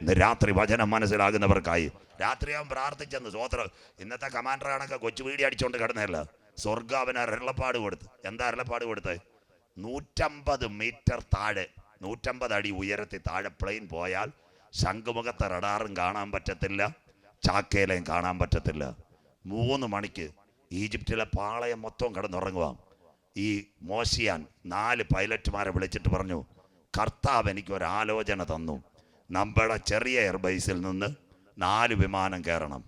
ഇന്ന് രാത്രി വചനം മനസ്സിലാകുന്നവർക്കായി. രാത്രി അവൻ പ്രാർത്ഥിച്ചെന്ന് സ്വോത്ര ഇന്നത്തെ കമാൻഡർ കണക്കെ കൊച്ചു വീടി അടിച്ചോണ്ട് കിടന്നല്ല സ്വർഗം അരുളപ്പാട് കൊടുത്ത്. എന്താ അരുളപ്പാട് കൊടുത്തത് നൂറ്റമ്പത് മീറ്റർ താഴെ നൂറ്റമ്പത് അടി ഉയരത്തിൽ താഴെ പ്ലെയിൻ പോയാൽ ശംഖുമുഖത്തെ റഡാറും കാണാൻ പറ്റത്തില്ല ചാക്കേലയും കാണാൻ പറ്റത്തില്ല. മൂന്ന് മണിക്ക് ഈജിപ്തിലെ പാളയം മൊത്തം കിടന്നുറങ്ങുക ഈ മോശിയാൻ നാല് പൈലറ്റുമാരെ വിളിച്ചിട്ട് പറഞ്ഞു കർത്താവ് എനിക്ക് ഒരു ആലോചന തന്നു. നമ്മുടെ ചെറിയ എയർബേസിൽ നിന്ന് നാല് വിമാനം കയറണം.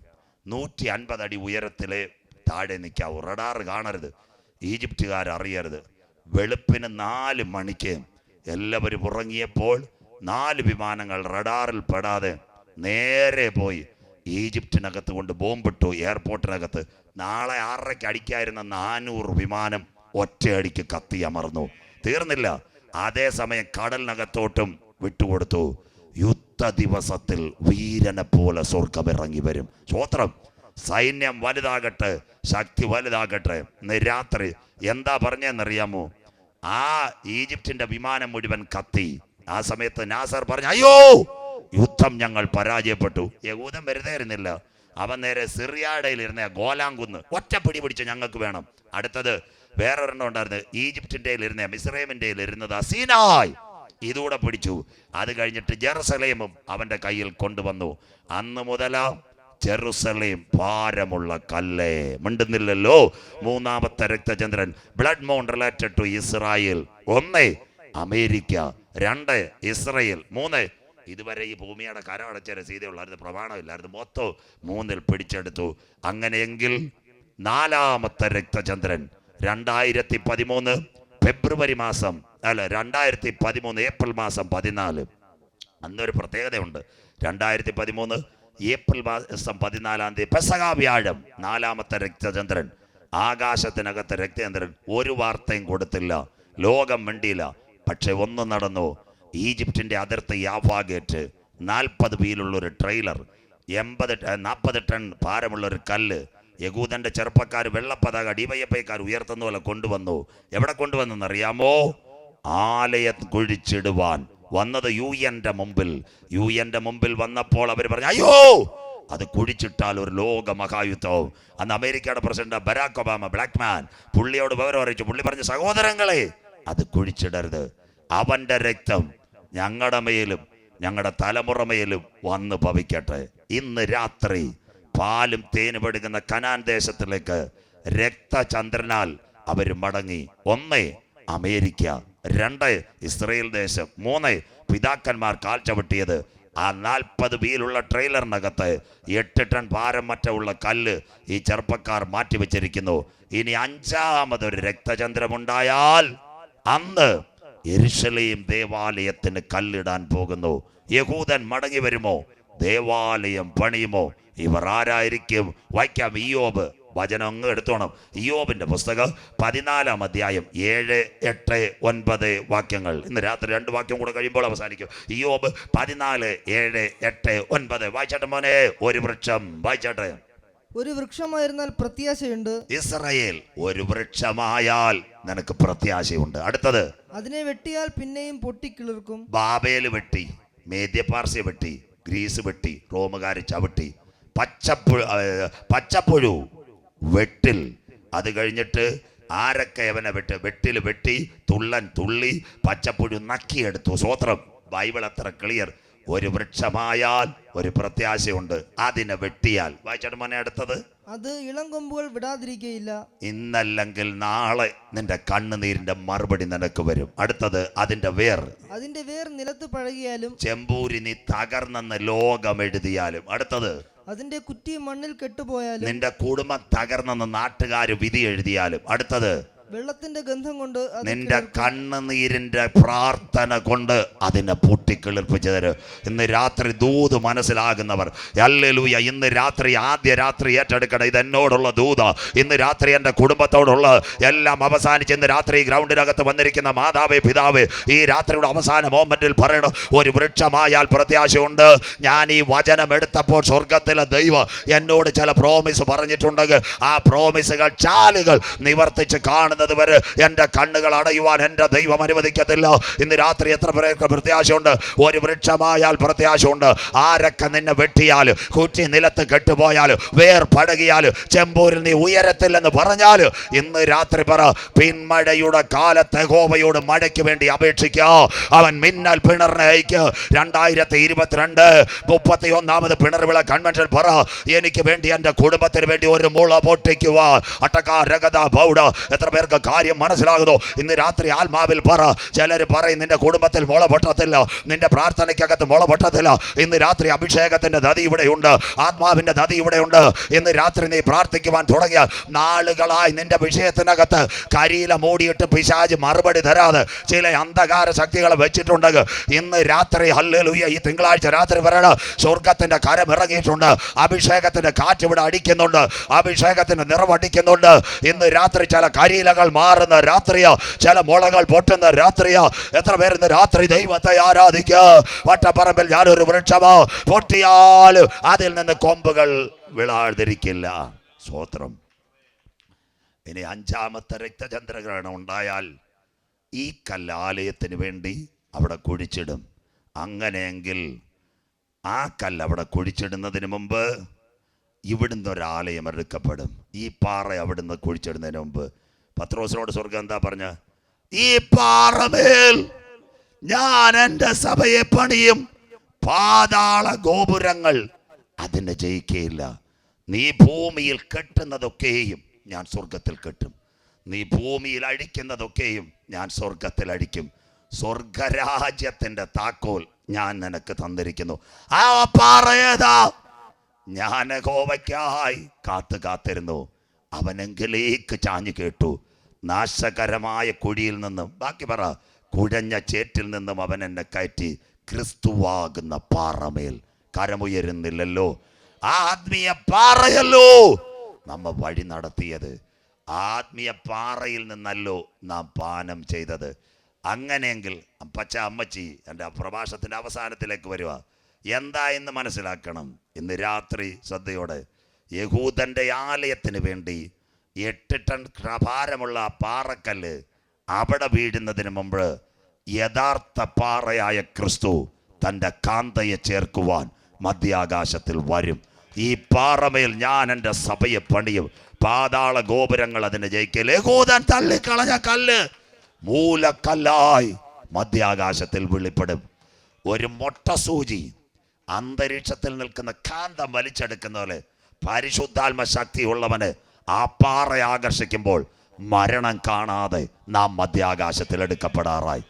നൂറ്റി അൻപത് അടി ഉയരത്തിലെ താഴെ നിൽക്കാവൂ റഡാർ കാണരുത്. ഈജിപ്തുകാർ അറിയരുത്. വെളുപ്പിന് നാല് മണിക്ക് എല്ലാവരും ഉറങ്ങിയപ്പോൾ നാല് വിമാനങ്ങൾ റഡാറിൽ പെടാതെ നേരെ പോയി ഈജിപ്തിനകത്ത് കൊണ്ട് ബോംബിട്ടു എയർപോർട്ടിനകത്ത്. നാളെ ആറരയ്ക്ക് അടിക്കായിരുന്ന നാനൂറ് വിമാനം ഒറ്റയടിക്ക് കത്തി അമർന്നു. തീർന്നില്ല. അതേസമയം കടലിനകത്തോട്ടും വിട്ടുകൊടുത്തു. യുദ്ധ ദിവസത്തിൽ വീരനെ പോലെ സ്വർഗം ഇറങ്ങി വരും. സ്വോത്രം സൈന്യം വലുതാകട്ടെ ശക്തി വലുതാകട്ടെ. രാത്രി എന്താ പറഞ്ഞെന്നറിയാമോ? ആ ഈജിപ്തിന്റെ വിമാനം മുഴുവൻ കത്തി. ആ സമയത്ത് നാസർ പറഞ്ഞു അയ്യോ യുദ്ധം ഞങ്ങൾ പരാജയപ്പെട്ടു. യഹൂദം വെറുതെ ഇരുന്നില്ല. അവൻ നേരെ സിറിയാടയിൽ ഇരുന്ന ഗോലാങ്കുന്ന് ഒറ്റ പിടി പിടിച്ച് ഞങ്ങൾക്ക് വേണം. അടുത്തത് വേറൊരെണ്ണം ഉണ്ടായിരുന്നു. ഈജിപ്തിന്റെ ഇരുന്ന മിസ്രൈമിന്റെ ഇരുന്നത് അസീനായ്. ഇതൂടെ പിടിച്ചു. അത് കഴിഞ്ഞിട്ട് ജെറുസലേമും അവന്റെ കയ്യിൽ കൊണ്ടുവന്നു. അന്ന് മുതലാ ജെറുസലേം ഭാരമുള്ള കല്ലേ. മിണ്ടുന്നില്ലല്ലോ? മൂന്നാമത്തെ രക്തചന്ദ്രൻ blood moon related to Israel. ഒന്ന് അമേരിക്ക. രണ്ട് ഇസ്രായേൽ. മൂന്ന് ഇതുവരെ ഈ ഭൂമിയുടെ കര അടച്ച രസീതയുള്ളായിരുന്നു പ്രമാണമില്ലായിരുന്നു മൊത്തം മൂന്നിൽ പിടിച്ചെടുത്തു. അങ്ങനെയെങ്കിൽ നാലാമത്തെ രക്തചന്ദ്രൻ രണ്ടായിരത്തി പതിമൂന്ന് ഫെബ്രുവരി മാസം അല്ല രണ്ടായിരത്തി പതിമൂന്ന് ഏപ്രിൽ മാസം പതിനാല്. അന്നൊരു പ്രത്യേകതയുണ്ട്. രണ്ടായിരത്തി പതിമൂന്ന് ഏപ്രിൽ മാസം പതിനാലാം തീയതി പെസക വ്യാഴം നാലാമത്തെ രക്തചന്ദ്രൻ. ആകാശത്തിനകത്തെ രക്തചന്ദ്രൻ ഒരു വാർത്തയും കൊടുത്തില്ല. ലോകം മിണ്ടിയില്ല. പക്ഷെ ഒന്ന് നടന്നു. ഈജിപ്തിന്റെ അതിർത്തി യാഫാ ഗേറ്റ് നാൽപ്പത് വീലുള്ള ഒരു ട്രെയിലർ എൺപത് നാൽപ്പത് ടൺ ഭാരമുള്ള ഒരു കല്ല് യകൂദന്റെ ചെറുപ്പക്കാർ വെള്ളപ്പതാക ഡിവൈഎഫ്ഐക്കാർ ഉയർത്തുന്ന പോലെ കൊണ്ടുവന്നു. എവിടെ കൊണ്ടുവന്നെന്നറിയാമോ? ആലയം കുഴിച്ചിടുവാൻ. വന്നത് യു എന്റെ മുമ്പിൽ. യു എന്റെ മുമ്പിൽ വന്നപ്പോൾ അവർ പറഞ്ഞു അയ്യോ! അത് കുഴിച്ചിട്ടാൽ ഒരു ലോക മഹായുദ്ധവും അന്ന് അമേരിക്കയുടെ president Barack Obama black man പുള്ളിയോട് വിവരം അറിയിച്ചു. പുള്ളി പറഞ്ഞു സഹോദരങ്ങളെ അത് കുഴിച്ചിടരുത്. അവന്റെ രക്തം ഞങ്ങളുടെ മേലും ഞങ്ങളുടെ തലമുറമേലും വന്ന് ഭവിക്കട്ടെ ഇന്ന് രാത്രി പാലും തേനും എടുക്കുന്ന കനാൻ ദേശത്തിലേക്ക് രക്തചന്ദ്രനാൽ അവർ മടങ്ങി. ഒന്ന് അമേരിക്ക. രണ്ട് ഇസ്രയേൽ ദേശം. മൂന്ന് പിതാക്കന്മാർ ചവിട്ടിയത്. ആ നാൽപ്പത് വീലുള്ള ട്രെയിലറിനകത്ത് എട്ട് ടൺ ഭാരം മറ്റുള്ള കല്ല് ഈ ചെറുപ്പക്കാർ മാറ്റിവെച്ചിരിക്കുന്നു. ഇനി അഞ്ചാമതൊരു രക്തചന്ദ്രമുണ്ടായാൽ അന്ന് എരിശലയും ദേവാലയത്തിന് കല്ലിടാൻ പോകുന്നു. യഹൂദൻ മടങ്ങി വരുമോ? ദേവാലയം പണിയുമോ? ഇവർ ആരായിരിക്കും? വായിക്കാം. ഇയോബ് വചനം അങ്ങ് എടുത്തോണം. യോബിന്റെ പുസ്തകം പതിനാലാം അധ്യായം ഏഴ് എട്ട് ഒൻപത് വാക്യങ്ങൾ. ഇന്ന് രാത്രി രണ്ട് വാക്യം കൂടെ കഴിയുമ്പോൾ അവസാനിക്കും. ഇയോബ് പതിനാല് ഏഴ് എട്ട് ഒൻപത്. വായിച്ചാട്ടെ മോനെ. ഒരു വൃക്ഷം. വായിച്ചാട്ടെ. ഒരു വൃക്ഷമായിരുന്നാൽ പ്രത്യാശയുണ്ട്. ഇസ്രയേൽ ഒരു വൃക്ഷമായാൽ നിനക്ക് പ്രത്യാശയുണ്ട്. അടുത്തത്. അതിനെ വെട്ടിയാൽ പിന്നെയും പൊട്ടിക്കിളിർക്കും ബാബേൽ വെട്ടി മേദ്യപാർസ്യ വെട്ടി ഗ്രീസ് വെട്ടി റോമുകാർ ചവിട്ടി. പച്ചപ്പുഴു പച്ചപ്പുഴു വെട്ടിൽ. അത് കഴിഞ്ഞിട്ട് ആരൊക്കെ അവനെ വെട്ട് വെട്ടിൽ വെട്ടി തുള്ളൻ തുള്ളി പച്ചപ്പുഴു നക്കിയെടുത്തു. സ്വോത്രം. ബൈബിൾ അത്ര ക്ലിയർ. ഒരു വൃക്ഷമായാൽ ഒരു പ്രത്യാശയുണ്ട്. അതിനെ വെട്ടിയാൽ. വായിച്ചാട്ട് മോനെ അടുത്തത്. അത് ഇളം കൊമ്പുകൾ വിടാതിരിക്കയില്ല. ഇന്നല്ലെങ്കിൽ നാളെ നിന്റെ കണ്ണുനീരിന്റെ മറുപടി നിനക്ക് വരും. അടുത്തത് അതിന്റെ വേർ. അതിന്റെ വേർ നിലത്ത് പഴകിയാലും. ചെമ്പൂരി നീ തകർന്നെന്ന് ലോകം എഴുതിയാലും അടുത്തത്. അതിന്റെ കുറ്റി മണ്ണിൽ കെട്ടുപോയാലും. നിന്റെ കുടുംബം തകർന്നെന്ന് നാട്ടുകാർ വിധി എഴുതിയാലും. അടുത്തത്. വെള്ളത്തിന്റെ ഗന്ധം കൊണ്ട് നിന്റെ. കണ്ണുനീരിന്റെ പ്രാർത്ഥന കൊണ്ട് അതിനെ പൂട്ടിക്കിളിർപ്പിച്ചു തരും. ഇന്ന് രാത്രി ദൂത് മനസ്സിലാകുന്നവർ അല്ലേലൂയ ഇന്ന് രാത്രി ആദ്യ രാത്രി ഏറ്റെടുക്കണം ഇത് എന്നോടുള്ള ദൂത. ഇന്ന് രാത്രി എന്റെ കുടുംബത്തോടുള്ള എല്ലാം അവസാനിച്ച് ഇന്ന് രാത്രി ഗ്രൗണ്ടിനകത്ത് വന്നിരിക്കുന്ന മാതാവ് പിതാവ് ഈ രാത്രിയുടെ അവസാന മോമെന്റിൽ പറയണം ഒരു വൃക്ഷമായാൽ പ്രത്യാശയുണ്ട്. ഞാൻ ഈ വചനം എടുത്തപ്പോൾ സ്വർഗത്തിലെ ദൈവം എന്നോട് ചില പ്രോമിസ് പറഞ്ഞിട്ടുണ്ടെങ്കിൽ ആ പ്രോമിസുകൾ ചാലുകൾ നിവർത്തിച്ച് കാണുന്ന കാണുന്നത് വരെ എന്റെ കണ്ണുകൾ അടയുവാൻ എന്റെ ദൈവം അനുവദിക്കത്തില്ല. ഇന്ന് രാത്രി എത്ര പേർക്ക് പ്രത്യാശയുണ്ട്? ഒരു വൃക്ഷമായാൽ പ്രത്യാശയുണ്ട്. ആരൊക്കെ നിന്നെ വെട്ടിയാൽ കുറ്റി നിലത്ത് കെട്ടുപോയാൽ വേർ പടകിയാൽ ചെമ്പൂരിൽ നീ ഉയരത്തില്ലെന്ന് പറഞ്ഞാൽ ഇന്ന് രാത്രി പറ പിന്മഴയുടെ കാലത്തെ ഗോവയോട് മഴയ്ക്ക് വേണ്ടി അപേക്ഷിക്കുക അവൻ മിന്നൽ പിണറിനെ അയക്ക് രണ്ടായിരത്തി ഇരുപത്തിരണ്ട് മുപ്പത്തി ഒന്നാമത് പിണർവിള കൺവെൻഷൻ പറ എനിക്ക് വേണ്ടി എന്റെ കുടുംബത്തിന് വേണ്ടി ഒരു മുള പൊട്ടിക്കുക അട്ടക്കാ രഗത ബൗഡ. എത്ര പേർക്ക് കാര്യം മനസ്സിലാകുന്നു. ഇന്ന് രാത്രി ആത്മാവിൽ പറ. ചിലർ പറയും നിന്റെ കുടുംബത്തിൽ മുള പൊട്ടത്തില്ല നിന്റെ പ്രാർത്ഥനയ്ക്കകത്ത് മുള പൊട്ടത്തില്ല ഇന്ന് രാത്രി അഭിഷേകത്തിന്റെ നദി ഇവിടെയുണ്ട്. ആത്മാവിന്റെ നദി ഇവിടെയുണ്ട്. ഇന്ന് രാത്രി നീ പ്രാർത്ഥിക്കുവാൻ തുടങ്ങിയ നാളുകളായി നിന്റെ വിഷയത്തിനകത്ത് കരിയില മൂടിയിട്ട് പിശാജ് മറുപടി തരാതെ ചില അന്ധകാര ശക്തികൾ വെച്ചിട്ടുണ്ടെങ്കിൽ ഇന്ന് രാത്രി ഹല്ലേലൂയ ഈ തിങ്കളാഴ്ച രാത്രി വരണം. സ്വർഗത്തിന്റെ കരം ഇറങ്ങിയിട്ടുണ്ട്. അഭിഷേകത്തിന്റെ കാറ്റ് ഇവിടെ അടിക്കുന്നുണ്ട്. അഭിഷേകത്തിന്റെ നിറവടിക്കുന്നുണ്ട് ഇന്ന് രാത്രി ചില കരിയിലകൾ മാറുന്ന രാത്രിയാ. ചില മുളകൾ പൊട്ടുന്ന രാത്രിയാ. എത്ര പേര് ഇന്ന് രാത്രി ദൈവത്തെ ആരാധിക്കുക വട്ടപ്പറമ്പിൽ ഞാനൊരു വൃക്ഷമോ. പൊട്ടിയാൽ അതിൽ നിന്ന് കൊമ്പുകൾ വിളാതിരിക്കില്ല. സ്വോത്രം ഇനി അഞ്ചാമത്തെ രക്തചന്ദ്രഗ്രഹണം ഉണ്ടായാൽ ഈ കല്ലാലയത്തിന് വേണ്ടി അവിടെ കുഴിച്ചിടും. അങ്ങനെയെങ്കിൽ ആ കല്ല് അവിടെ കുഴിച്ചിടുന്നതിന് മുമ്പ് ഇവിടുന്ന് ഒരാലയം എടുക്കപ്പെടും. ഈ പാറ അവിടുന്ന് കുഴിച്ചിടുന്നതിന് മുമ്പ് പത്രോസിനോട് സ്വർഗം എന്താ പറഞ്ഞ? ഈ പാറമേൽ ഞാൻ എന്റെ സഭയെ പണിയും പാതാള ഗോപുരങ്ങൾ അതിനെ ജയിക്കയില്ല. നീ ഭൂമിയിൽ കെട്ടുന്നതൊക്കെയും ഞാൻ സ്വർഗത്തിൽ കെട്ടും. നീ ഭൂമിയിൽ അഴിക്കുന്നതൊക്കെയും ഞാൻ സ്വർഗത്തിൽ അഴിക്കും. സ്വർഗരാജ്യത്തിന്റെ താക്കോൽ ഞാൻ നിനക്ക് തന്നിരിക്കുന്നു. ആ പാറയേതാ ഞാൻ ഗോവയ്ക്കായി കാത്തു കാത്തിരുന്നു. അവനെങ്കിലേക്ക് ചാഞ്ഞു കേട്ടു. നാശകരമായ കുഴിയിൽ നിന്നും ബാക്കി പറ കുഴഞ്ഞ ചേറ്റിൽ നിന്നും അവൻ എന്നെ കയറ്റി ക്രിസ്തുവാകുന്ന പാറമേൽ. കരമുയരുന്നില്ലല്ലോ. ആ ആത്മീയ പാറയല്ലോ. നമ്മ വഴി നടത്തിയത്. ആത്മീയ പാറയിൽ നിന്നല്ലോ നാം പാനം ചെയ്തത്. അങ്ങനെയെങ്കിൽ അപ്പച്ച അമ്മച്ചി എന്റെ പ്രഭാഷണത്തിന്റെ അവസാനത്തിലേക്ക് വരിക എന്താ എന്ന് മനസ്സിലാക്കണം? ഇന്ന് രാത്രി ശ്രദ്ധയോടെ യഹൂദന്റെ ആലയത്തിന് വേണ്ടി എട്ട് ടൺ ഭാരമുള്ള ആ പാറക്കല്ല് അവിടെ വീഴുന്നതിന് മുമ്പ് യഥാർത്ഥ പാറയായ ക്രിസ്തു തന്റെ കാന്തയെ ചേർക്കുവാൻ മധ്യാകാശത്തിൽ വരും. ഈ പാറമേൽ ഞാൻ എന്റെ സഭയെ പണിയും. പാതാള ഗോപുരങ്ങൾ അതിനെ ജയിക്കൽ യഹൂദൻ തള്ളിക്കളഞ്ഞ കല്ല് മൂലക്കല്ലായി മധ്യാകാശത്തിൽ വെളിപ്പെടും. ഒരു മൊട്ട സൂചി അന്തരീക്ഷത്തിൽ നിൽക്കുന്ന കാന്തം വലിച്ചെടുക്കുന്ന പോലെ പരിശുദ്ധാത്മ ശക്തി ഉള്ളവന് ആ പാറ ആകർഷിക്കുമ്പോൾ മരണം കാണാതെ നാം മധ്യാകാശത്തിൽ എടുക്കപ്പെടാറായി.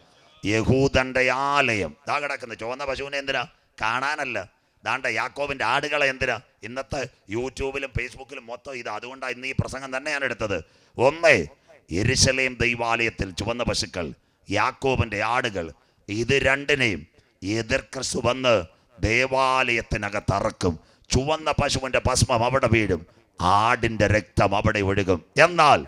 യഹൂദന്റെ ആലയം. ദാ കിടക്കുന്ന. ചുവന്ന പശുവിനെ എന്തിനാ? കാണാനല്ല. ദാണ്ട യാക്കോബിന്റെ ആടുകളെ എന്തിനാ? ഇന്നത്തെ യൂട്യൂബിലും ഫേസ്ബുക്കിലും മൊത്തം ഇത്. അതുകൊണ്ടാണ് ഇന്ന് ഈ പ്രസംഗം തന്നെയാണ് എടുത്തത്. ഒന്നേ എരിശലേം ദൈവാലയത്തിൽ ചുവന്ന പശുക്കൾ യാക്കോബിന്റെ ആടുകൾ ഇത് രണ്ടിനെയും എതിർക്രിസ്തു വന്ന് ദേവാലയത്തിനകത്ത് അറക്കും. ചുവന്ന പശുവിന്റെ ഭസ്മം അവിടെ വീഴും. ആടിന്റെ രക്തം അവിടെ ഒഴുകും. എന്നാൽ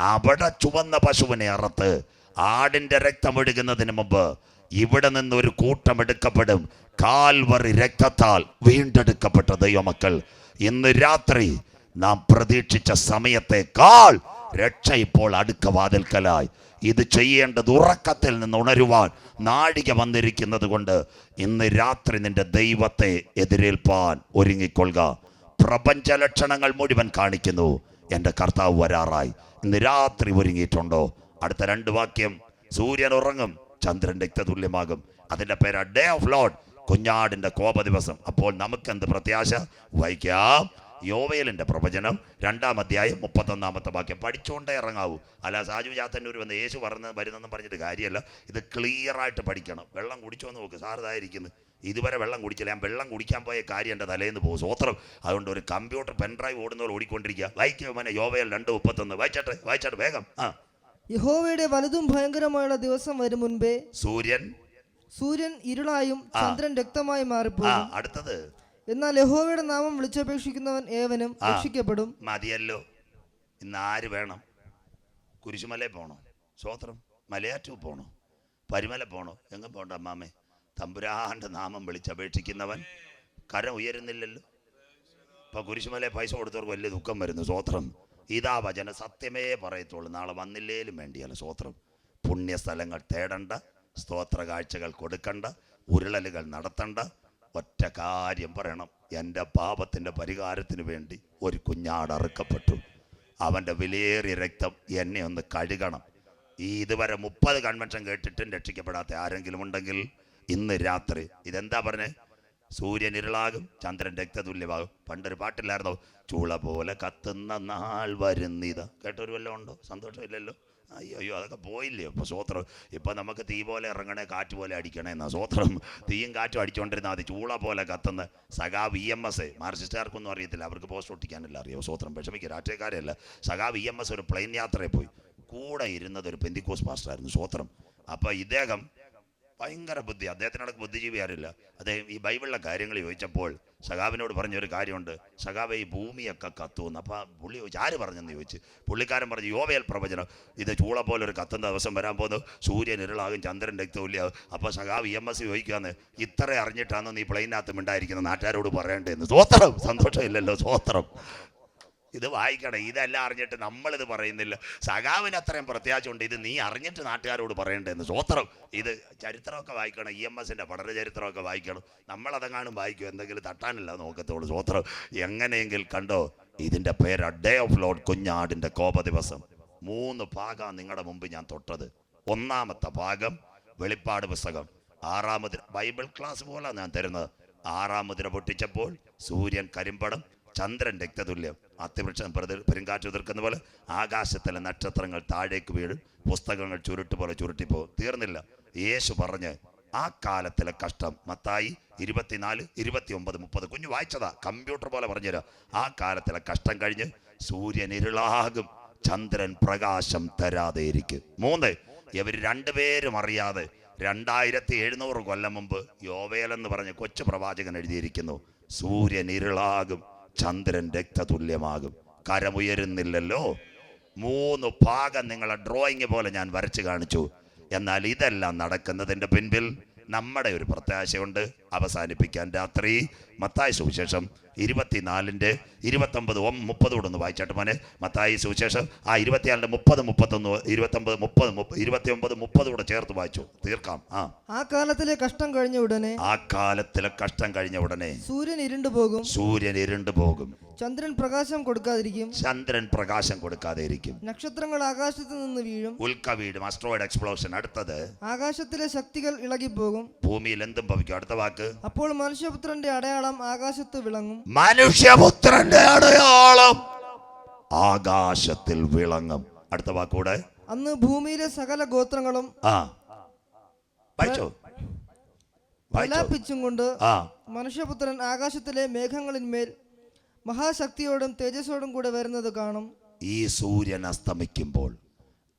അവിടെ ചുവന്ന പശുവിനെ അറുത്ത് ആടിന്റെ രക്തം ഒഴുകുന്നതിന് മുമ്പ് ഇവിടെ നിന്ന് ഒരു കൂട്ടം എടുക്കപ്പെടും. കാൽവറി രക്തത്താൽ വീണ്ടെടുക്കപ്പെട്ട ദൈവമക്കൾ ഇന്ന് രാത്രി നാം പ്രതീക്ഷിച്ച സമയത്തേക്കാൾ രക്ഷ ഇപ്പോൾ അടുക്ക വാതിൽക്കലായി. ഇത് ചെയ്യേണ്ടത് ഉറക്കത്തിൽ നിന്ന് ഉണരുവാൻ നാഴിക വന്നിരിക്കുന്നത് കൊണ്ട് ഇന്ന് രാത്രി നിന്റെ ദൈവത്തെ എതിരേൽപ്പാൻ ഒരുങ്ങിക്കൊള്ളുക. പ്രപഞ്ച ലക്ഷണങ്ങൾ മുഴുവൻ കാണിക്കുന്നു. എന്റെ കർത്താവ് വരാറായി. ഇന്ന് രാത്രി ഒരുങ്ങിയിട്ടുണ്ടോ? അടുത്ത രണ്ട് വാക്യം. സൂര്യൻ ഉറങ്ങും ചന്ദ്രൻ രക്തതുല്യമാകും. അതിന്റെ പേരാ ഡേ ഓഫ് ലോഡ് കുഞ്ഞാടിന്റെ കോപ ദിവസം അപ്പോൾ നമുക്ക് എന്ത് പ്രത്യാശ? വഹിക്കാം യോവയലിന്റെ പ്രവചനം രണ്ടാം അധ്യായം മുപ്പത്തൊന്നാമത്തെ വാക്യം. പഠിച്ചുകൊണ്ടേ ഇറങ്ങാവൂ. അല്ല സാജു ചാത്തന്നൂർ വന്ന് യേശു പറഞ്ഞ് വരുന്നെന്ന് പറഞ്ഞിട്ട് കാര്യമല്ല. ഇത് ക്ലിയർ ആയിട്ട് പഠിക്കണം. വെള്ളം കുടിച്ചോ നോക്ക്. സാർ ഇതായിരിക്കുന്നു. ഇതുവരെ വെള്ളം കുടിച്ചില്ല. ഞാൻ വെള്ളം കുടിക്കാൻ പോയ കാര്യം എന്റെ തലേന്ന് പോകും. സ്വോത്രം അതുകൊണ്ട് ഒരു കമ്പ്യൂട്ടർ പെൻഡ്രൈവ് ഓടുന്നവർ ഓടിക്കൊണ്ടിരിക്കുക. വായിക്കുക മോനെ യോവയൽ രണ്ട് മുപ്പത്തൊന്ന്. വായിച്ചാട്ടെ വായിച്ചാട്ടെ വേഗം. ആ. യഹോവയുടെ വലുതും ഭയങ്കരമായുള്ള ദിവസം വരും മുൻപേ സൂര്യൻ. സൂര്യൻ ഇരുളായും ചന്ദ്രൻ രക്തമായി മാറിപ്പോകും. അടുത്തത്. എന്നാൽ യഹോവയുടെ നാമം വിളിച്ചപേക്ഷിക്കുന്നവൻ ഏവനും രക്ഷിക്കപ്പെടും. മതിയല്ലോ. ഇന്ന് ആര് വേണം? കുരിശുമലയിൽ പോണോ? സ്വോത്രം മലയാറ്റൂ പോണോ? പരിമല പോണോ? എങ്ങും പോണ്ട അമ്മാമേ. തമ്പുരാന്റെ നാമം വിളിച്ചപേക്ഷിക്കുന്നവൻ കരം ഉയരുന്നില്ലല്ലോ. ഇപ്പൊ കുരിശുമലയെ പൈസ കൊടുത്തവർക്ക് വലിയ ദുഃഖം വരുന്നു. സ്വോത്രം ഇതാ വചന. സത്യമേ പറയത്തുള്ളൂ. നാളെ വന്നില്ലേലും വേണ്ടിയല്ല സ്വോത്രം പുണ്യസ്ഥലങ്ങൾ തേടണ്ട. സ്തോത്ര കാഴ്ചകൾ കൊടുക്കണ്ട. ഉരുളലുകൾ നടത്തണ്ട. ഒറ്റ കാര്യം പറയണം. എന്റെ പാപത്തിന്റെ പരിഹാരത്തിന് വേണ്ടി ഒരു കുഞ്ഞാട് അറുക്കപ്പെട്ടു. അവന്റെ വിലയേറിയ രക്തം എന്നെ ഒന്ന് കഴുകണം. ഈ ഇതുവരെ മുപ്പത് കൺവെൻഷൻ കേട്ടിട്ടും രക്ഷിക്കപ്പെടാത്ത ആരെങ്കിലും ഉണ്ടെങ്കിൽ ഇന്ന് രാത്രി. ഇതെന്താ പറഞ്ഞേ? സൂര്യൻ ഇരുളാകും ചന്ദ്രൻ രക്തതുല്യമാകും. പണ്ടൊരു പാട്ടില്ലായിരുന്നോ? ചൂള പോലെ കത്തുന്ന നാൾ വരുന്നിത കേട്ടൊരു വല്ലതും ഉണ്ടോ? സന്തോഷമില്ലല്ലോ? അയ്യോ അയ്യോ അതൊക്കെ പോയില്ലേ? ഇപ്പോൾ സ്വോത്രം ഇപ്പം നമുക്ക് തീ പോലെ ഇറങ്ങണേ കാറ്റ് പോലെ അടിക്കണേ എന്നാ സ്വോത്രം. തീയും കാറ്റും അടിച്ചുകൊണ്ടിരുന്നാൽ മതി. ചൂള പോലെ കത്തുന്ന സഖാവ് ഇ എം എസ് മാർസിസ്റ്റുകാർക്കൊന്നും അറിയത്തില്ല. അവർക്ക് പോസ്റ്റ് ഒട്ടിക്കാനല്ല അറിയോ സ്വോത്രം വിഷമിക്കുക രാഷ്ട്രീയക്കാരല്ല. സഖാവ് ഇ എം എസ് ഒരു പ്ലെയിൻ യാത്രയിൽ പോയി. കൂടെ ഇരുന്നത് ഒരു പെന്തിക്കോസ് മാസ്റ്ററായിരുന്നു സ്വോത്രം. അപ്പോൾ ഇദ്ദേഹം ഭയങ്കര ബുദ്ധി. അദ്ദേഹത്തിനടക്ക് ബുദ്ധിജീവി ആരില്ല. അദ്ദേഹം ഈ ബൈബിളിലെ കാര്യങ്ങൾ ചോദിച്ചപ്പോൾ സഖാവിനോട് പറഞ്ഞ ഒരു കാര്യമുണ്ട്. സഖാവ് ഈ ഭൂമിയൊക്കെ കത്തുന്നു അപ്പോൾ പുള്ളി ചോദിച്ചു ആര് പറഞ്ഞെന്ന് ചോദിച്ചു. പുള്ളിക്കാരൻ പറഞ്ഞു യോവയൽ പ്രവചനം. ഇത് ചൂള പോലെ ഒരു കത്തുന്ന ദിവസം വരാൻ പോകുന്നു. സൂര്യൻ ഇരുളാകും ചന്ദ്രൻ രക്തമില്ലാകും അപ്പോൾ സഖാവ് ഇ എം എസ് ചോദിക്കുകയാണ് ഇത്ര അറിഞ്ഞിട്ടാണ് നീ പ്ലെയിനകത്ത് മിണ്ടായിരിക്കുന്ന നാട്ടുകാരോട് പറയേണ്ടതെന്ന് സ്വോത്രം സന്തോഷമില്ലല്ലോ സ്വോത്രം ഇത് വായിക്കണം ഇതെല്ലാം അറിഞ്ഞിട്ട് നമ്മളിത് പറയുന്നില്ല. സഖാവിന് അത്രയും പ്രത്യാശമുണ്ട് ഇത് നീ അറിഞ്ഞിട്ട് നാട്ടുകാരോട് പറയണ്ടെന്ന് സ്വോത്രം ഇത് ചരിത്രമൊക്കെ വായിക്കണം ഇ എം എസിന്റെ പഠന ചരിത്രമൊക്കെ വായിക്കണം. നമ്മളതെങ്ങാനും വായിക്കും എന്തെങ്കിലും തട്ടാനില്ല നോക്കത്തോളൂ സ്വോത്രം എങ്ങനെയെങ്കിൽ കണ്ടോ ഇതിന്റെ പേര് ഡേ ഓഫ് ലോഡ് കുഞ്ഞാടിന്റെ കോപ ദിവസം മൂന്ന് ഭാഗം നിങ്ങളുടെ മുമ്പ് ഞാൻ തൊട്ടത്. ഒന്നാമത്തെ ഭാഗം വെളിപ്പാട് പുസ്തകം. ആറാമത് ബൈബിൾ ക്ലാസ് പോലെ ഞാൻ തരുന്നത്. ആറാമതിര പൊട്ടിച്ചപ്പോൾ സൂര്യൻ കരിമ്പടം ചന്ദ്രൻ രക്തതുല്യം അത്യവൃക്ഷം പെരുങ്കാറ്റ് ഉതിർക്കുന്ന പോലെ ആകാശത്തിലെ നക്ഷത്രങ്ങൾ താഴേക്ക് വീഴും പുസ്തകങ്ങൾ ചുരുട്ട് പോലെ ചുരുട്ടിപ്പോകും തീർന്നില്ല. യേശു പറഞ്ഞ് ആ കാലത്തിലെ കഷ്ടം മത്തായി ഇരുപത്തിനാല് ഇരുപത്തി ഒമ്പത് മുപ്പത് കുഞ്ഞു വായിച്ചതാ കമ്പ്യൂട്ടർ പോലെ പറഞ്ഞുതരാം. ആ കാലത്തിലെ കഷ്ടം കഴിഞ്ഞ് സൂര്യൻ ഇരുളാകും ചന്ദ്രൻ പ്രകാശം തരാതെ ഇരിക്കും. മൂന്ന് ഇവർ രണ്ടുപേരും അറിയാതെ രണ്ടായിരത്തി എഴുന്നൂറ് കൊല്ലം മുമ്പ് യോവേലെന്ന് പറഞ്ഞ കൊച്ചു പ്രവാചകൻ എഴുതിയിരിക്കുന്നു സൂര്യൻ ഇരുളാകും. ചന്ദ്രൻ രക്തതുല്യമാകും. കരമുയരുന്നില്ലല്ലോ. മൂന്ന് ഭാഗം നിങ്ങളെ ഡ്രോയിങ് പോലെ ഞാൻ വരച്ചു കാണിച്ചു. എന്നാൽ ഇതെല്ലാം നടക്കുന്നതിന്റെ പിൻപിൽ നമ്മുടെ ഒരു പ്രത്യാശയുണ്ട്. അവസാനിപ്പിക്കാൻ രാത്രി മത്തായ സുവിശേഷം ഇരുപത്തിനാലിന്റെ ഇരുപത്തൊമ്പത് ഒം മുപ്പതോടൊന്ന് വായിച്ചാട്ട് മോനെ. മത്തായി സുവിശേഷം. ആ ഇരുപത്തിനാലിന്റെ മുപ്പത് മുപ്പത്തൊന്ന് ഇരുപത്തൊമ്പത് മുപ്പത് മുപ്പ- ഇരുപത്തിയൊമ്പത് മുപ്പതോടെ ചേർത്ത് വായിച്ചു. തീർക്കാം. ആ. ആ കാലത്തിലെ കഷ്ടം കഴിഞ്ഞ ഉടനെ ആ കാലത്തിലെ കഷ്ടം കഴിഞ്ഞ ഉടനെ സൂര്യൻ ഇരുണ്ടു പോകും. സൂര്യൻ ഇരുണ്ടു പോകും. ചന്ദ്രൻ പ്രകാശം കൊടുക്കാതിരിക്കും. ചന്ദ്രൻ പ്രകാശം കൊടുക്കാതെ ഇരിക്കും നക്ഷത്രങ്ങൾ ആകാശത്ത് നിന്ന് വീഴും. ഉൽക്ക വീഴും. അസ്ട്രോയിഡ് എക്സ്പ്ലോഷൻ അടുത്തത്. ആകാശത്തിലെ ശക്തികൾ ഇളകിപ്പോകും. ഭൂമിയിൽ എന്തും ഭവിക്കും. അടുത്ത വാക്ക്. അപ്പോൾ മനുഷ്യപുത്രന്റെ അടയാളം ആകാശത്ത് വിളങ്ങും. മനുഷ്യപുത്രന്റെ അടയാളം ആകാശത്തിൽ വിളങ്ങും. അടുത്ത വാക്കൂടെ. അന്ന് ഭൂമിയിലെ സകല ഗോത്രങ്ങളും ആ. വായിച്ചോ? പ്രലാപിച്ചും കൊണ്ട് മനുഷ്യപുത്രൻ ആകാശത്തിലെ മേഘങ്ങളിന്മേൽ മഹാശക്തിയോടും തേജസ്സോടും കൂടെ വരുന്നത് കാണും. ഈ സൂര്യൻ അസ്തമിക്കുമ്പോൾ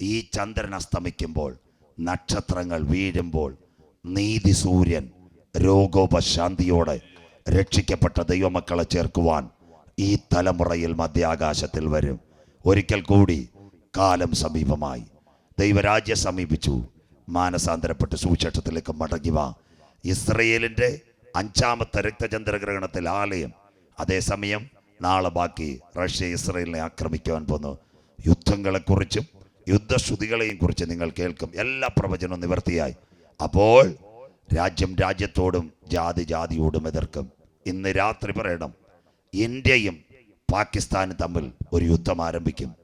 ഈ ചന്ദ്രൻ അസ്തമിക്കുമ്പോൾ നക്ഷത്രങ്ങൾ വീഴുമ്പോൾ നീതി സൂര്യൻ രോഗോപശാന്തിയോടെ രക്ഷിക്കപ്പെട്ട ദൈവമക്കളെ ചേർക്കുവാൻ ഈ തലമുറയിൽ മധ്യാകാശത്തിൽ വരും. ഒരിക്കൽ കൂടി കാലം സമീപമായി. ദൈവരാജ്യ സമീപിച്ചു. മാനസാന്തരപ്പെട്ട് സുവിശേഷത്തിലേക്ക് മടങ്ങി വാ. ഇസ്രയേലിന്റെ അഞ്ചാമത്തെ രക്തചന്ദ്രഗ്രഹണത്തിൽ ആലയം. അതേസമയം നാളെ ബാക്കി റഷ്യ ഇസ്രയേലിനെ ആക്രമിക്കുവാൻ പോന്നു. യുദ്ധങ്ങളെക്കുറിച്ചും യുദ്ധശ്രുതികളെയും കുറിച്ച് നിങ്ങൾ കേൾക്കും. എല്ലാ പ്രവചനവും നിവർത്തിയായി. അപ്പോൾ രാജ്യം രാജ്യത്തോടും ജാതി ജാതിയോടും എതിർക്കും. ഇന്ന് രാത്രി പറയണം ഇന്ത്യയും പാകിസ്ഥാനും തമ്മിൽ ഒരു യുദ്ധം ആരംഭിക്കും.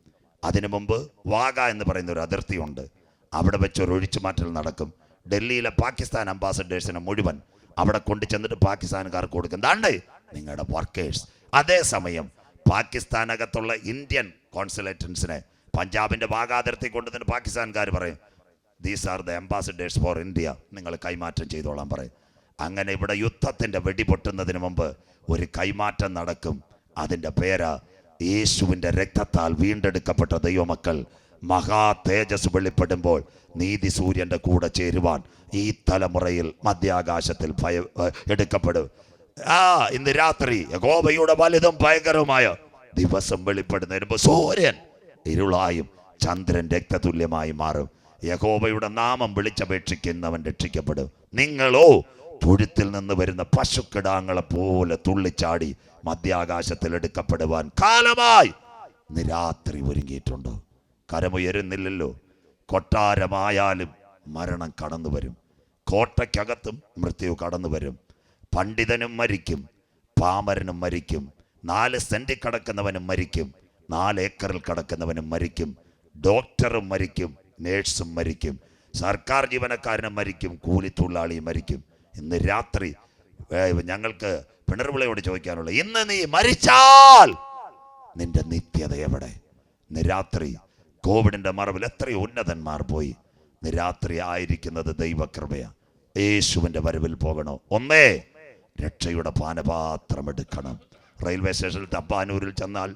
അതിനു മുമ്പ് വാഗ എന്ന് പറയുന്ന ഒരു അതിർത്തിയുണ്ട്. അവിടെ വെച്ച് ഒരു ഒഴിച്ചുമാറ്റൽ നടക്കും. ഡൽഹിയിലെ പാകിസ്ഥാൻ അംബാസഡേഴ്സിനെ മുഴുവൻ അവിടെ കൊണ്ടു ചെന്നിട്ട് പാകിസ്ഥാനുകാർക്ക് കൊടുക്കും. ദാണ്ട് നിങ്ങളുടെ വർക്കേഴ്സ്. അതേസമയം പാകിസ്ഥാനകത്തുള്ള ഇന്ത്യൻ കോൺസുലേറ്റൻസിനെ പഞ്ചാബിന്റെ ഭാഗാതിർത്തി കൊണ്ടുതന്നെ പാകിസ്ഥാൻകാർ പറയും these are the ambassadors for India നിങ്ങൾ കൈമാറ്റം ചെയ്തോളാം പറയും. അങ്ങനെ ഇവിടെ യുദ്ധത്തിന്റെ വെടിപൊട്ടുന്നതിന് മുമ്പ് ഒരു കൈമാറ്റം നടക്കും. അതിന്റെ പേരാ യേശുവിന്റെ രക്തത്താൽ വീണ്ടെടുക്കപ്പെട്ട ദൈവമക്കൾ മഹാ തേജസ് വെളിപ്പെടുമ്പോൾ നീതി സൂര്യന്റെ കൂടെ ചേരുവാൻ ഈ തലമുറയിൽ മധ്യാകാശത്തിൽ ഭയ എടുക്കപ്പെടും. ആ ഇന്ന് രാത്രി ഗോപയുടെ വലുതും ഭയങ്കരവുമായ ദിവസം വെളിപ്പെടുന്നതിന് മുമ്പ് സൂര്യൻ ഇരുളായും ചന്ദ്രൻ രക്തതുല്യമായി മാറും. യഹോബയുടെ നാമം വിളിച്ചപേക്ഷിക്കുന്നവൻ രക്ഷിക്കപ്പെടും. നിങ്ങളോ തൊഴുത്തിൽ നിന്ന് വരുന്ന പശുക്കിടാങ്ങളെ പോലെ തുള്ളിച്ചാടി മധ്യാകാശത്തിൽ എടുക്കപ്പെടുവാൻ കാലമായി. നിരാത്രി ഒരുങ്ങിയിട്ടുണ്ട്. കരമുയരുന്നില്ലല്ലോ. കൊട്ടാരമായാലും മരണം കടന്നു വരും. കോട്ടയ്ക്കകത്തും മൃത്യു കടന്നു വരും. പണ്ഡിതനും മരിക്കും. പാമരനും മരിക്കും. നാല് സെന്റിൽ കടക്കുന്നവനും മരിക്കും. നാല് ഏക്കറിൽ കിടക്കുന്നവനും മരിക്കും. ഡോക്ടറും മരിക്കും. നേഴ്സും മരിക്കും. സർക്കാർ ജീവനക്കാരനും മരിക്കും. കൂലിത്തൊഴിലാളിയും മരിക്കും. ഇന്ന് രാത്രി ഞങ്ങൾക്ക് പിണർവിളയോട് ചോദിക്കാനുള്ളത് ഇന്ന് നീ മരിച്ചാൽ നിന്റെ നിത്യത എവിടെ? ഇന്ന് രാത്രി കോവിഡിന്റെ മറവിൽ എത്രയോ ഉന്നതന്മാർ പോയി. ഇന്ന് രാത്രി ആയിരിക്കുന്നത് ദൈവകൃപയാണ് യേശുവിന്റെ വരവിൽ പോകണോ? ഒന്നേ രക്ഷയുടെ പാനപാത്രം എടുക്കണം. റെയിൽവേ സ്റ്റേഷനിൽ തപ്പാനൂരിൽ ചെന്നാൽ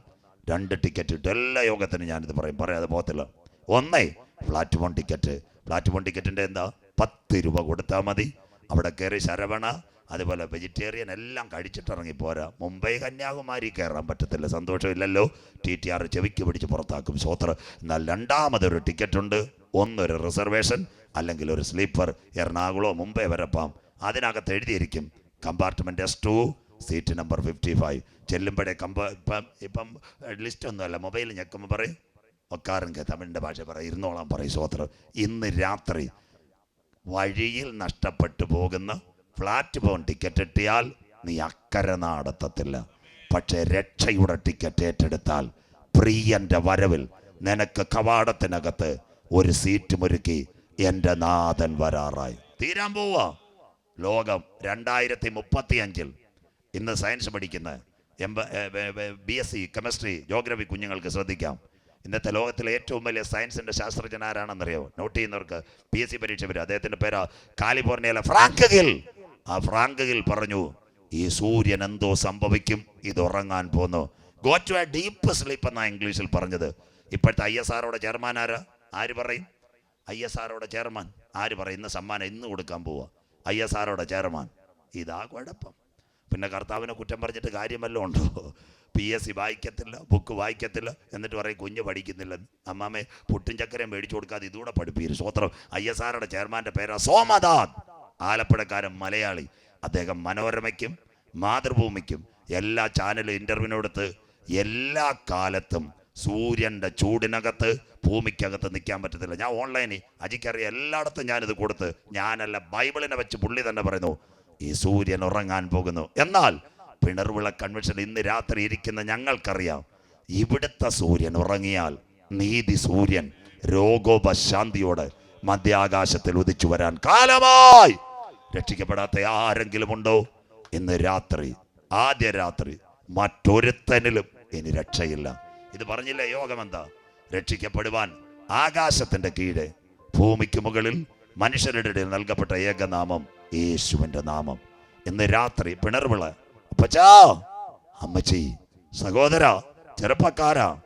രണ്ട് ടിക്കറ്റ് കിട്ടും. എല്ലാ യോഗത്തിനും ഞാനിത് പറയും. പറയാതെ പോകത്തില്ല. ഒന്നേ പ്ലാറ്റ്ഫോം ടിക്കറ്റ്. പ്ലാറ്റ്ഫോം ടിക്കറ്റിന്റെ എന്താ? പത്ത് രൂപ കൊടുത്താൽ മതി. അവിടെ കയറി ശരവണ അതുപോലെ വെജിറ്റേറിയൻ എല്ലാം കഴിച്ചിട്ടിറങ്ങി പോരാ. മുംബൈ കന്യാകുമാരി കയറാൻ പറ്റത്തില്ല സന്തോഷമില്ലല്ലോ. ടി ടി ആർ ചെവിക്ക് പിടിച്ച് പുറത്താക്കും. സോത്ര എന്നാൽ രണ്ടാമതൊരു ടിക്കറ്റ് ഉണ്ട് ഒന്നൊരു റിസർവേഷൻ അല്ലെങ്കിൽ ഒരു സ്ലീപ്പർ. എറണാകുളോ മുംബൈ വരപ്പാം അതിനകത്ത് എഴുതിയിരിക്കും compartment S two seat number fifty five. ചെല്ലുമ്പോഴേ കമ്പ ഇപ്പം ഇപ്പം ലിസ്റ്റ് ഒന്നുമല്ല മൊബൈൽ ഞെക്കുമ്പോൾ പറയും ഒക്കാരൻ തമിഴിന്റെ ഭാഷ പറയും ഇരുന്നോളാം പറയും സോത്ര. ഇന്ന് രാത്രി വഴിയിൽ നഷ്ടപ്പെട്ടു പോകുന്ന ഫ്ലാറ്റ് പ്ലാറ്റ്ഫോം ടിക്കറ്റ് കിട്ടിയാൽ നീ അക്കരെ നടത്തത്തില്ല. പക്ഷേ രക്ഷയുടെ ടിക്കറ്റ് ഏറ്റെടുത്താൽ പ്രിയന്റെ വരവിൽ നിനക്ക് കവാടത്തിനകത്ത് ഒരു സീറ്റ് മുരുക്കി എന്റെ നാഥൻ വരാറായി. തീരാൻ പോവാ. ലോകം രണ്ടായിരത്തി മുപ്പത്തി അഞ്ചിൽ ഇന്ന് സയൻസ് പഠിക്കുന്ന M B S C chemistry geography കുഞ്ഞുങ്ങൾക്ക് ശ്രദ്ധിക്കാം. ഇന്നത്തെ ലോകത്തിലെ ഏറ്റവും വലിയ സയൻസിന്റെ ശാസ്ത്രജ്ഞൻ ആരാണെന്നറിയോ നോട്ട് ചെയ്യുന്നവർക്ക് പി എസ് സി പരീക്ഷ വരും. അദ്ദേഹത്തിന്റെ പേര് കാലിഫോർണിയയിലെ ഫ്രാങ്ക് ഗിൽ ആ ഫ്രാങ്ക് ഗിൽ പറഞ്ഞു ഈ സൂര്യൻ എന്തോ സംഭവിക്കും? ഇത് ഉറങ്ങാൻ പോന്നു. Go to a deep sleep എന്നാണ് ഇംഗ്ലീഷിൽ പറഞ്ഞത്. ഇപ്പോഴത്തെ ഐ എസ് ആറോടെ ചെയർമാൻ ആരാ? ആര് പറയും? ഐ എസ് ആറോടെ ചെയർമാൻ. ആര് പറയും? ഇന്ന് സമ്മാനം ഇന്ന് കൊടുക്കാൻ പോവുക ഐ എസ് ആറോടെ ചെയർമാൻ. ഇതാ കുഴപ്പം. പിന്നെ കർത്താവിനെ കുറ്റം പറഞ്ഞിട്ട് കാര്യമല്ല ഉണ്ടോ? പി എസ് സി വായിക്കത്തില്ല ബുക്ക് വായിക്കത്തില്ല. എന്നിട്ട് പറയും കുഞ്ഞ് പഠിക്കുന്നില്ല. അമ്മാമ്മേ പുട്ടും ചക്കരയും മേടിച്ചു കൊടുക്കാതെ ഇതുകൂടെ പഠിപ്പീര് സ്വത്രം. ഐ എസ് ആറുടെ ചെയർമാന്റെ പേരാ സോമദാദ് ആലപ്പുഴക്കാരൻ മലയാളി. അദ്ദേഹം മനോരമയ്ക്കും മാതൃഭൂമിക്കും എല്ലാ ചാനലും ഇന്റർവ്യൂവിന് എടുത്ത് എല്ലാ കാലത്തും സൂര്യന്റെ ചൂടിനകത്ത് ഭൂമിക്കകത്ത് നിൽക്കാൻ പറ്റത്തില്ല. ഞാൻ ഓൺലൈനിൽ അജിക്കറിയ എല്ലായിടത്തും ഞാനിത് കൊടുത്ത് ഞാനല്ല ബൈബിളിനെ വെച്ച് പുള്ളി തന്നെ പറയുന്നു. ഈ സൂര്യൻ ഉറങ്ങാൻ പോകുന്നു. എന്നാൽ പിണർവിള കൺവെൻഷൻ ഇന്ന് രാത്രി ഇരിക്കുന്ന ഞങ്ങൾക്കറിയാം. ഇവിടുത്തെ സൂര്യൻ ഉറങ്ങിയാൽ നീതി സൂര്യൻ രോഗോപശാന്തിയോട് മധ്യാകാശത്തിൽ ഉദിച്ചു വരാൻ കാലമായി. രക്ഷിക്കപ്പെടാത്ത ആരെങ്കിലും ഉണ്ടോ? ഇന്ന് രാത്രി ആദ്യ രാത്രി മറ്റൊരുത്തനിലും ഇനി രക്ഷയില്ല. ഇത് പറഞ്ഞില്ലേ യോഗം എന്താ? രക്ഷിക്കപ്പെടുവാൻ ആകാശത്തിന്റെ കീഴെ ഭൂമിക്ക് മുകളിൽ മനുഷ്യരുടെ നൽകപ്പെട്ട ഏകനാമം യേശുവിന്റെ നാമം. ഇന്ന് രാത്രി പിണർവിള. അപ്പച്ചാ അമ്മച്ചി സഹോദര ചെറുപ്പക്കാരാ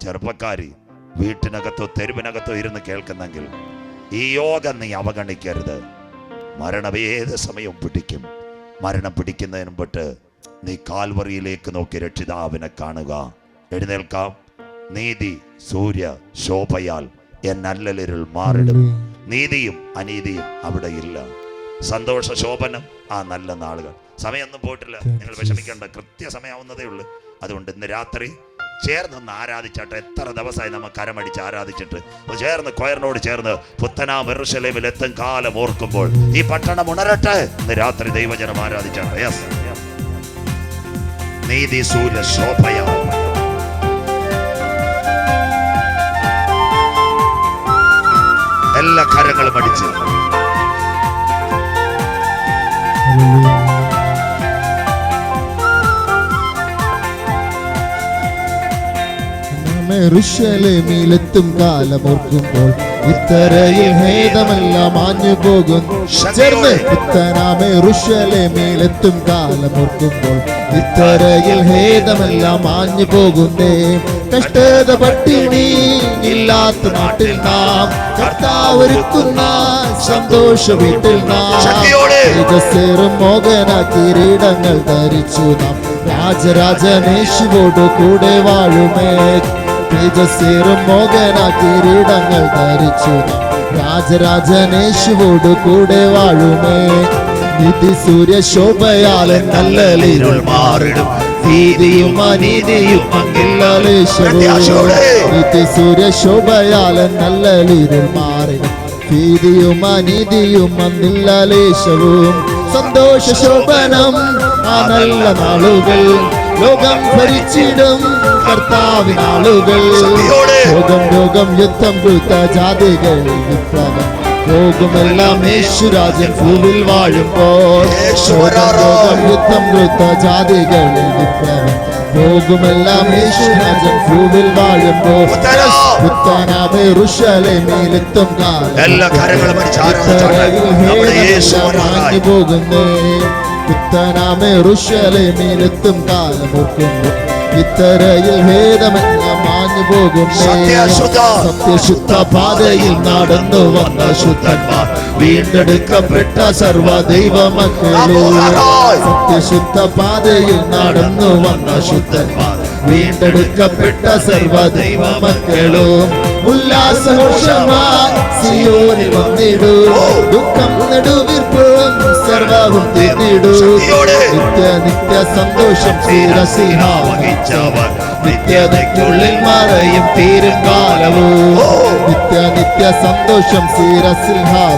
ചെറുപ്പക്കാരി വീട്ടിനകത്തോ തെരുവിനകത്തോ ഇരുന്ന് കേൾക്കുന്നെങ്കിൽ ഈ യോഗം നീ അവഗണിക്കരുത്. മരണം ഏത് സമയവും പിടിക്കും. മരണം പിടിക്കുന്നതിന് മുമ്പിട്ട് നീ കാൽവറിയിലേക്ക് നോക്കി രക്ഷിതാവിനെ കാണുക. എഴുന്നേൽക്കാം. നീതി സൂര്യ ശോഭയാൽ എന്നല്ലലിരുൾ മാറിടും. നീതിയും അനീതിയും അവിടെ ഇല്ല. സന്തോഷ ശോഭനം ആ നല്ല നാളുകൾ. സമയമൊന്നും പോയിട്ടില്ല. നിങ്ങൾ വിഷമിക്കേണ്ട കൃത്യസമയാവുന്നതേ ഉള്ളൂ. അതുകൊണ്ട് ഇന്ന് രാത്രി ചേർന്നൊന്ന് ആരാധിച്ചാട്ടെ. എത്ര ദിവസമായി നമ്മൾ കരമടിച്ച് ആരാധിച്ചിട്ട്. ചേർന്ന് കൊയറിനോട് ചേർന്ന് പുത്തനാ വെറുശലേമിൽ എത്തും കാലം ഓർക്കുമ്പോൾ ഈ പട്ടണം ഉണരട്ടെ. ഇന്ന് രാത്രി ദൈവജനം ആരാധിച്ചാട്ടെ. യെസ് നീതി സൂര്യ ശോഭയാ. എല്ലാ കരങ്ങളും അടിച്ച്. മെറുഷലേമിലെത്തും കാലമോർക്കുമ്പോൾ ഇത്തരയിൽ ഭേദമെല്ലാം മാഞ്ഞു പോകും. ചേർന്ന് പുത്തനാമെറുഷലേമിലെത്തും കാലമോർക്കുമ്പോൾ ഇത്തരയിൽ ഭേദമെല്ലാം മാഞ്ഞു പോകുന്നേ. കഷ്ടത പട്ടിണി ഇല്ലാത്ത നാട്ടിൽ നാം. കർത്താവൊരുക്കുന്ന സന്തോഷ വീട്ടിൽ നാം. മോഹന കിരീടങ്ങൾ ധരിച്ചു നാം. രാജരാജനേശുവോട് കൂടെ വാഴുമേ. തേജസ്സേറും മോഹന കിരീടങ്ങൾ ധരിച്ചു. രാജരാജനേശുവോട് കൂടെ വാഴുമേ. നിധി സൂര്യ ശോഭയാൽ നല്ലലിരുൾ മാറിടും. നീതിയും അനീതിയും. നിധി സൂര്യ ശോഭയാൽ നല്ലലിരുൾ മാറിടും. ഭീതിയും അനീതിയും അന്നില്ലാലേശവും സന്തോഷ ശോഭനം ആ നല്ല നാളുകൾ ലോകം ഭരിച്ചിടും. കർത്താവിനാളുകൾ ആളുകൾ. രോഗം രോഗം യുദ്ധം കൊടുത്ത ജാതികൾ വിപ്ലവം. പോകുമെല്ലാം യേശുരാജൻ ഭൂവിൽ വാഴുമ്പോൾ. രോഗം. രോഗം യുദ്ധം കൊടുത്ത ജാതികൾ വിപ്ലവം. പോകുമെല്ലാം യേശുരാജൻ ഭൂവിൽ വാഴുമ്പോൾ. പുത്തനാമേ ഋഷലേമിലെത്തും പോകുന്നേ പുത്തനാമേ ഋഷലേമിലെത്തും കാലം. ഓർക്കുന്നു ഇത്തരയിൽ ഭേദമെല്ലാം മാഞ്ഞു പോകും സത്യശുദ്ധ. പാതയിൽ നടന്നു വന്ന ശുദ്ധന്മാർ വീണ്ടെടുക്കപ്പെട്ട സർവ ദൈവമക്കളോ. സത്യശുദ്ധ പാതയിൽ നടന്നു വന്ന ശുദ്ധന്മാർ വീണ്ടെടുക്കപ്പെട്ട സർവ ദൈവമക്കളും ഉല്ലാസഘോഷമായി സിയോനിൽ വന്നിടൂ. ദുഃഖം നെടുവീർപ്പും സർവവും തീർന്നിടൂ നിത്യ നിത്യ സന്തോഷം വഹിച്ചവർ നിത്യതയ്ക്കുള്ളിൽ മറയും തീരും കാലവും. നിത്യ നിത്യ സന്തോഷം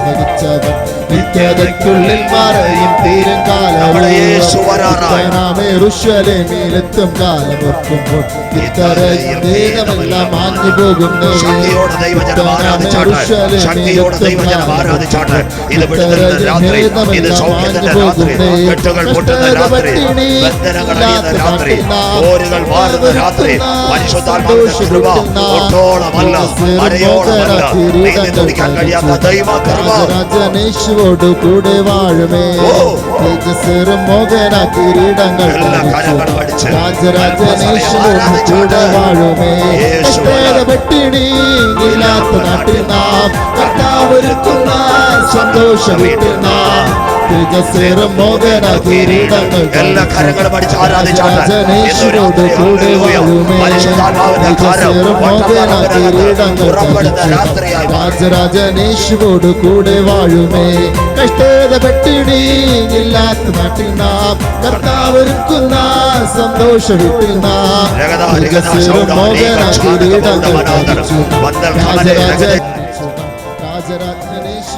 വഹിച്ചവർ നിത്യതയ്ക്കുള്ളിൽ മറയും തീരും നമ്മുടെ യേശു വരാറായി. കാലവും കാലം ഓർക്കുമ്പോൾ ഇത്തരയിൽ വേദമെല്ലാം മാഞ്ഞു പോകുന്നു. ശക്തിയോടെ ദൈവജനം ആരാധിച്ചാട്ടെ. ഇത് വിടുതലിന്റെ രാത്രി. ഇത് കെട്ടുകൾ പൊട്ടുന്ന രാത്രി. ബന്ധനങ്ങൾ രാത്രി. ഓരുകൾ മാറുന്ന രാത്രി. പരിശുദ്ധാത്മാവിന്റെ കൃപ ഒട്ടോളമല്ല അരയോളമല്ല നീതി തുടിക്കാൻ കഴിയാത്ത ദൈവ കൃപ. രാജനേശുവോട് കൂടെ വാഴുമേ. ഓ. മോഹന കിരീടങ്ങൾ രാജരാജനേശുവോട് കൂടെ വാഴുമേ. വെട്ടിണി ഇല്ലാത്ത നാട്ടിൽ നാം. സന്തോഷം വീട്ടിൽ നാം തേജസ്സേറും മോഹന കിരീടങ്ങൾ എല്ലാ കരങ്ങളും അടിച്ച് ആരാധിച്ചാട്ടെ രാജനേശുവോട് കൂടെ വാഴുമേ പരിശുദ്ധാത്മാവിന്റെ കാരം തേജസ്സേറും മോഹന കിരീടങ്ങൾ പുറപ്പെടുന്ന രാത്രിയായി. മാറി. രാജരാജനേശുവോട് കൂടെ വാഴുമേ. കഷ്ടത പെട്ടിടി ഇല്ലാത്ത നാട്ടിൽ നാം. കർത്താവൊരുക്കുന്ന സന്തോഷ വീട്ടിൽ നാം. രഗത, രഗത, വികസിതം ശൗഡ, മോഹന രേഖ, കിരീടങ്ങൾ ശാന്തം, ധരിച്ചു. വന്ദൽ, രാജരാജ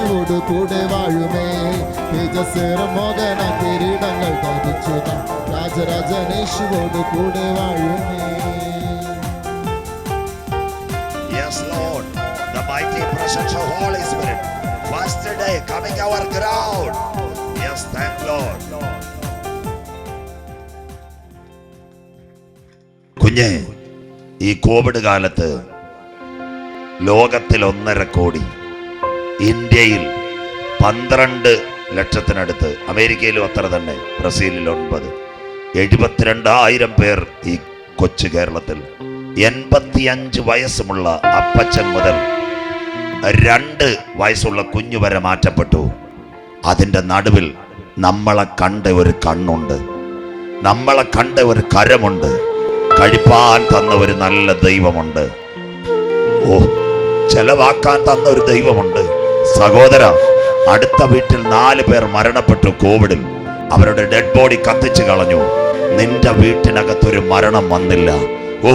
നിങ്ങളോട് കൂടെ വാഴുമേ. തേജസ്വര മോഹന കിരീടങ്ങൾ തോന്നിച്ചു രാജരാജനേശുവോട് കൂടെ വാഴുമേ. കുഞ്ഞെ ഈ കോവിഡ് കാലത്ത് ലോകത്തിൽ ഒന്നര കോടി ഇന്ത്യയിൽ പന്ത്രണ്ട് ലക്ഷത്തിനടുത്ത് അമേരിക്കയിലും അത്ര തന്നെ ബ്രസീലിൽ ഒൻപത്. എഴുപത്തിരണ്ടായിരം പേർ ഈ കൊച്ചു കേരളത്തിൽ. എൺപത്തിയഞ്ച് വയസ്സുമുള്ള അപ്പച്ചൻ മുതൽ രണ്ട് വയസ്സുള്ള കുഞ്ഞു വരെ മാറ്റപ്പെട്ടു. അതിന്റെ നടുവിൽ നമ്മളെ കണ്ട ഒരു കണ്ണുണ്ട്. നമ്മളെ കണ്ട ഒരു കരമുണ്ട്. കഴിപ്പാൻ തന്ന ഒരു നല്ല ദൈവമുണ്ട്. ഓ ചെലവാക്കാൻ തന്ന ഒരു ദൈവമുണ്ട്. സഹോദര അടുത്ത വീട്ടിൽ നാല് പേർ മരണപ്പെട്ടു കോവിഡിൽ. അവരുടെ ഡെഡ് ബോഡി കത്തിച്ചു കളഞ്ഞു. നിന്റെ വീട്ടിനകത്തൊരു മരണം വന്നില്ല. ഓ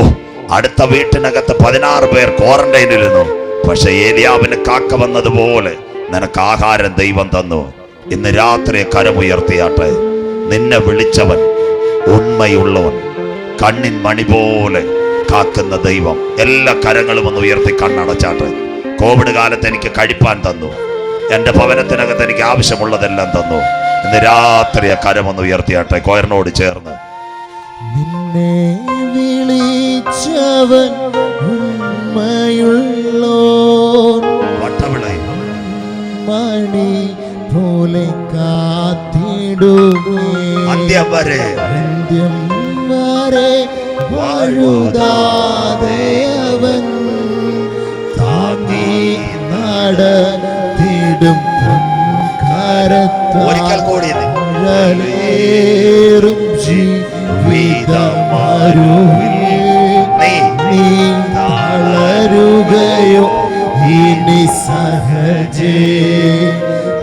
അടുത്ത വീട്ടിനകത്ത് പതിനാറ് പേർ ക്വാറന്റൈനിലിരുന്നു പക്ഷെ ഏലിയാവിന് കാക്ക വന്നതുപോലെ നിനക്ക് ആഹാരം ദൈവം തന്നു. ഇന്ന് രാത്രി കരമുയർത്തിയാട്ടെ നിന്നെ വിളിച്ചവൻ ഉണ്മയുള്ളവൻ കണ്ണിൻ മണി പോലെ കാക്കുന്ന ദൈവം. എല്ലാ കരങ്ങളും ഒന്ന് ഉയർത്തി കണ്ണടച്ചാട്ടെ. കോവിഡ് കാലത്ത് എനിക്ക് കഴിപ്പാൻ തന്നു. എന്റെ ഭവനത്തിനകത്ത് എനിക്ക് ആവശ്യമുള്ളതെല്ലാം തന്നു. ഇന്ന് രാത്രി ആ കരമൊന്ന് ഉയർത്തിയാട്ടെ കോയറിനോട് ചേർന്ന്. നിന്നെ വിളിച്ചവൻ ഉമ്മയുള്ളോ വട്ടവിളയും മണി പോലെ കാത്തിടുമേ അന്ത്യം വരെ. അന്ത്യം വരെ വാഴുതാതെ അവൻ കടത്തിടും ഒരിക്കൽ കൂടി ജീവിതമാരുവിൽ. നീ തളരുകയോ ഇനി സഹജേ.